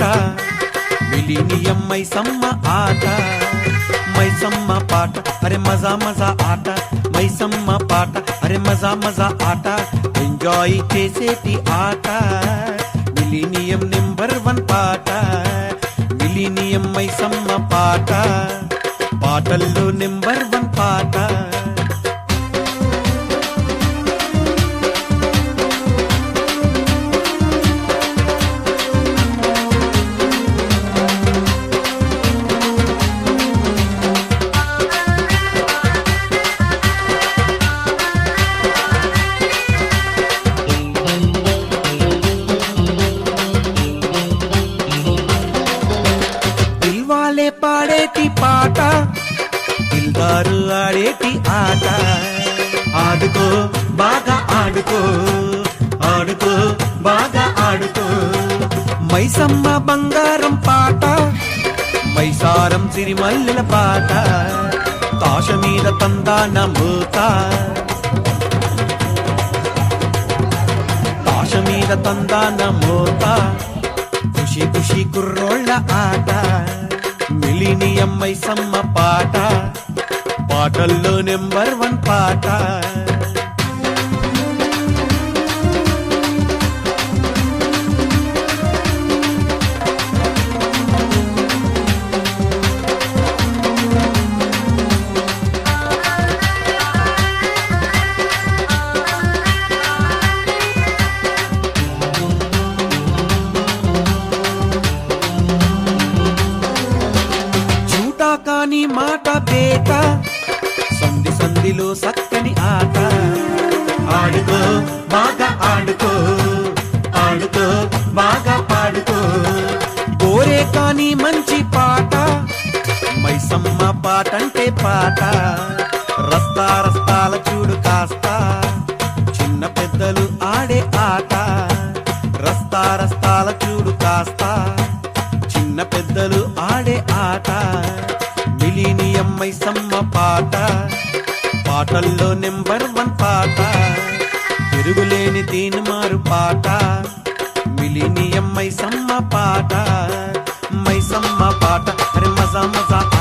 దీనుమారు పాట మిలీనియం సమ్మ ఆట. మైసమ్మ పాట. అరే మజా మజా ఆట. మైసమ్మ పాట. అరే మజా మజా ఆట. ఎంజాయ్ చేసేటి ఆట. మిలీనియం నెంబర్ వన్ పాట. మిలీనియం మైసమ్మ పాట. పాటల్లో నెంబర్ వన్ పాట. మైసమ్మ బంగారం పాట మైసారం సిరిమల్లెల పాట తాష మీద తందాన మూత. తాష మీద తందాన మోత ఖుషి ఖుషి కుర్రోళ్ళ ఆట మిలినియం మైసమ్మ పాట పాటల్లో నెంబర్ వన్ పాట. బాగా పాడుకో గోరే కానీ మంచి పాట మైసమ్మ పాటంటే పాట. రస్తా రస్తాల చూడు కాస్త చిన్న పెద్దలు ఆడే ఆట. రస్తా రస్తాల చూడు కాస్త చిన్న పెద్దలు ఆడే ఆట. మిలీనియం మైసమ్మ పాట పాటల్లో నెంబర్ వన్ పాట. తిరుగులేని దీని మారు పాట. మిలీనియం మైసమ్మ పాట మై సమ్మ పాట. అరే మజా మజా.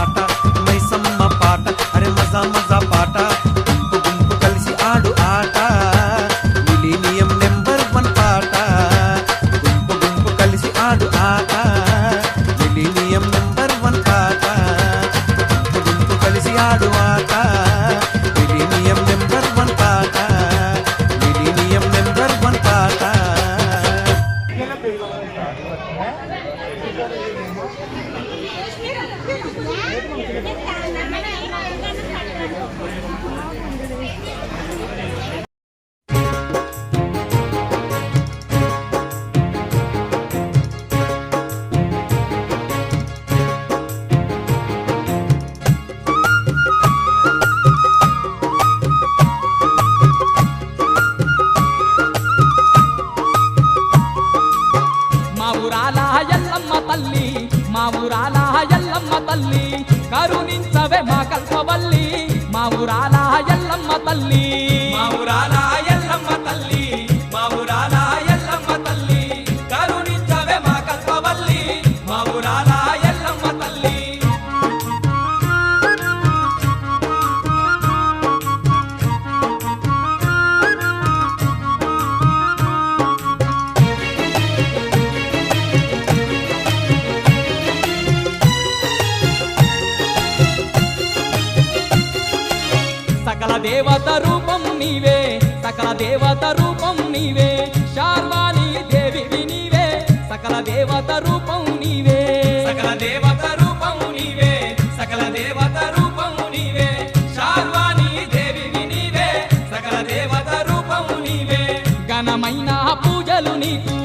నీవే సకల దేవత రూపం నీవే శార్వాణి దేవి నీవే సకల దేవత రూపం నీవే. సకల దేవత రూపం నీవే సకల దేవత రూపం నీవే శార్వాణి దేవి నీవే సకల దేవత రూపం నీవే. ఘనమైన పూజలు నీకు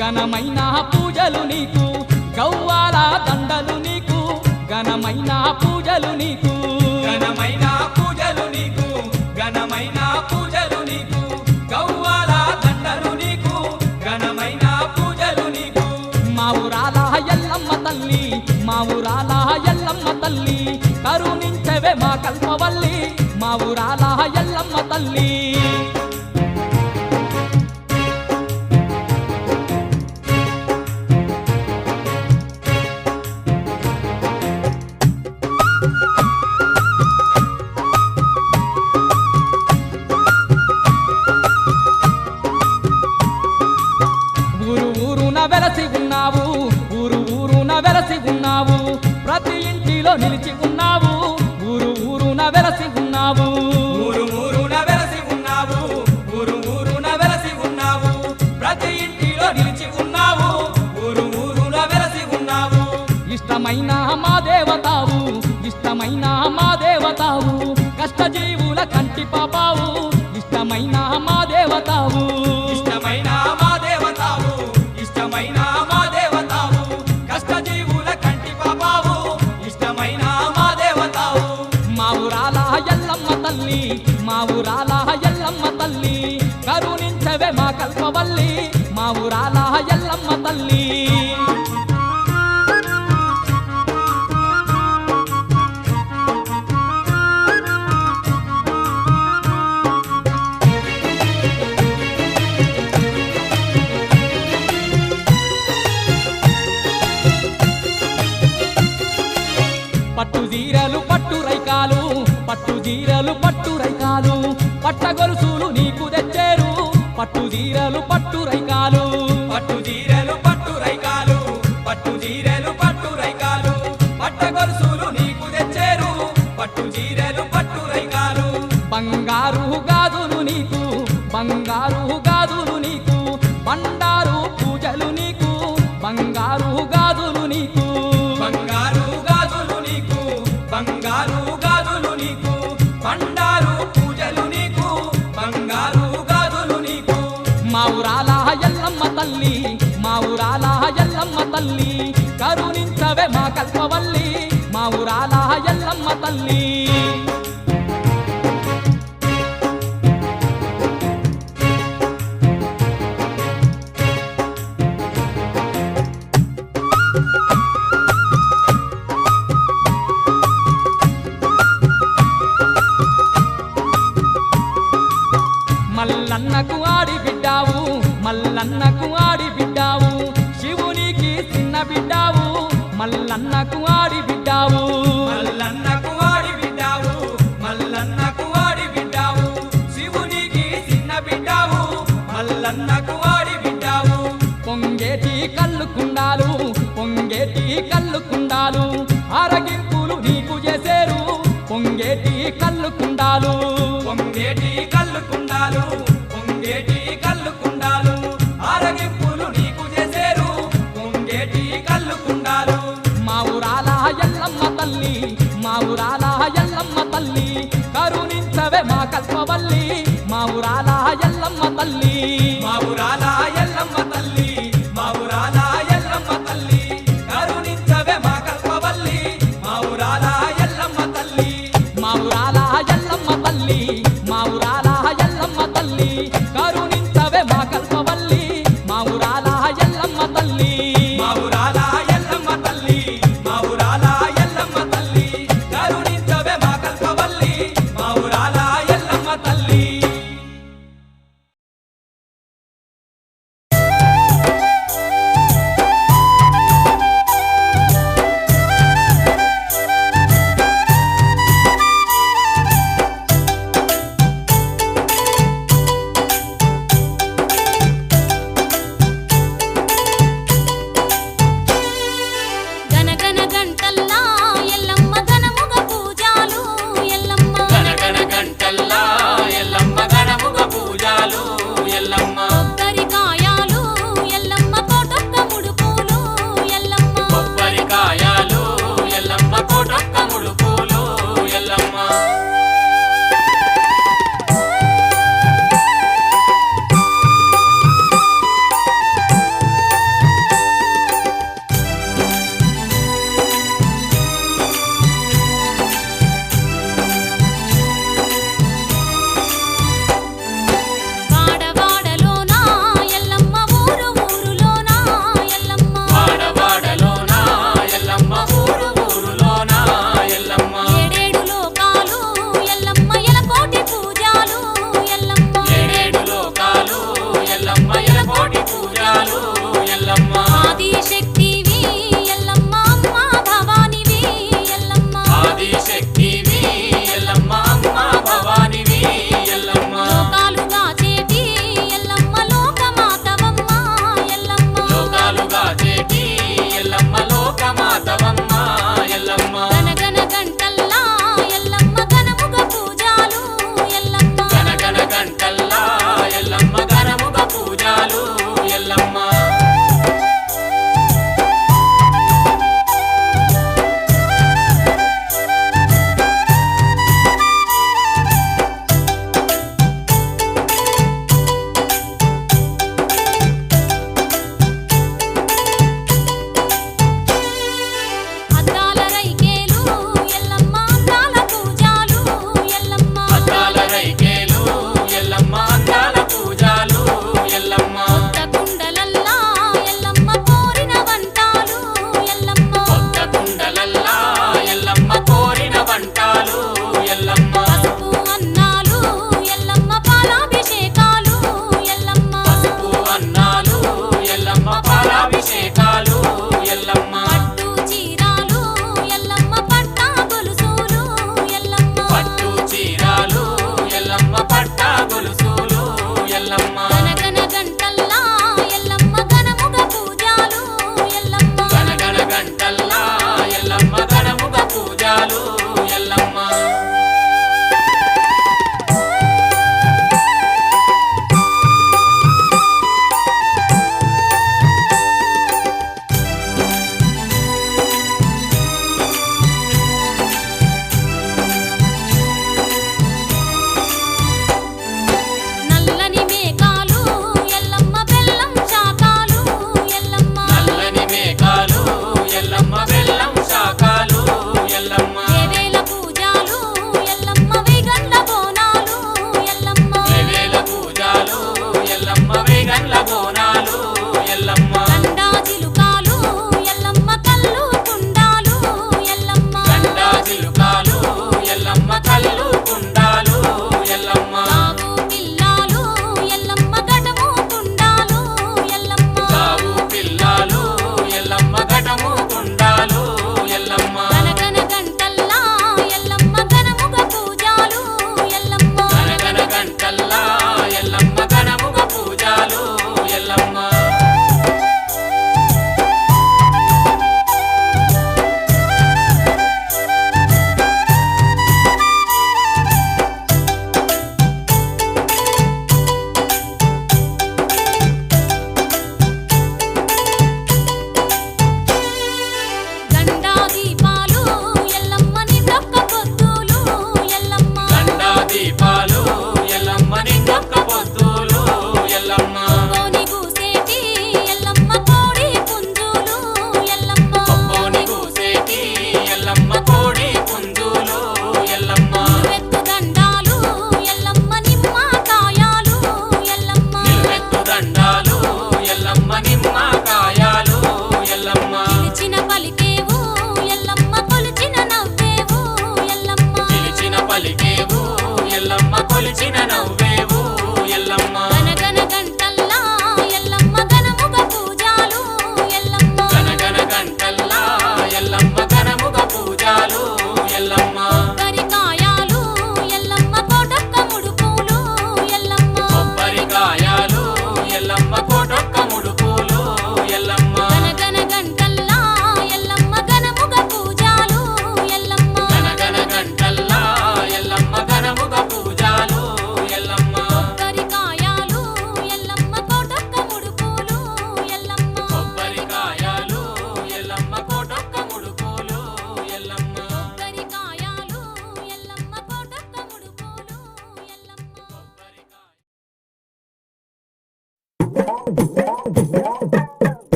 ఘనమైన పూజలు నీకు గౌవాల దండలు నీకు ఘనమైన పూజలు నీకు మా ఊరాల ఎల్లమ్మ తల్లి కరుణించవే మా కల్పవల్లి. మా ఊరాల ఎల్లమ్మ తల్లి వెలసి ఉన్నావు. ఊరు ఊరున వెలసి ఉన్నావు. ఊరు ఊరున వెలసి ఉన్నావు. ప్రతి ఇంటిలో నిలిచి ఉన్నావు. ఊరు ఊరున వెలసి ఉన్నావు. ఇష్టమైన మా దేవతావు ఇష్టమైన మా దేవతావు కష్టజీవుల కంటి పాపావు ఇష్టమైన మా తల్లి మా ఊరాల ఎల్లమ్మ తల్లి కరుణించవే మా కల్పవల్లి మా ఊరాల ఎల్లమ్మ తల్లి. పట్టు జీరలు పట్టు రైకాలు పట్టు జీరలు పట్టు రైకాలు పట్ట గొలుసులు నీకు తెచ్చారు. పట్టు జీరలు పట్టు రైకాలు కల్పవల్లి మా ఊరాల ఎల్లమ్మ తల్లి. మల్లన్నకు ఆడి బిడ్డావు మల్లన్నకు ఆడి బిడ్డావు. బిడ్డావు మల్లన్నకు ఆడి బిడ్డావు. మల్లన్నకు వాడి బిడ్డావు. మల్లన్నకు వాడి బిడ్డావు. శివునికి చిన్న బిడ్డావు. మల్లన్నకు వాడి బిడ్డావు. పొంగేటి కళ్ళు కుండాలు పొంగేటి కళ్ళు కుండాలు ఆరగింపులు నీకు చేసేరు. పొంగేటి కళ్ళు కుండాలు.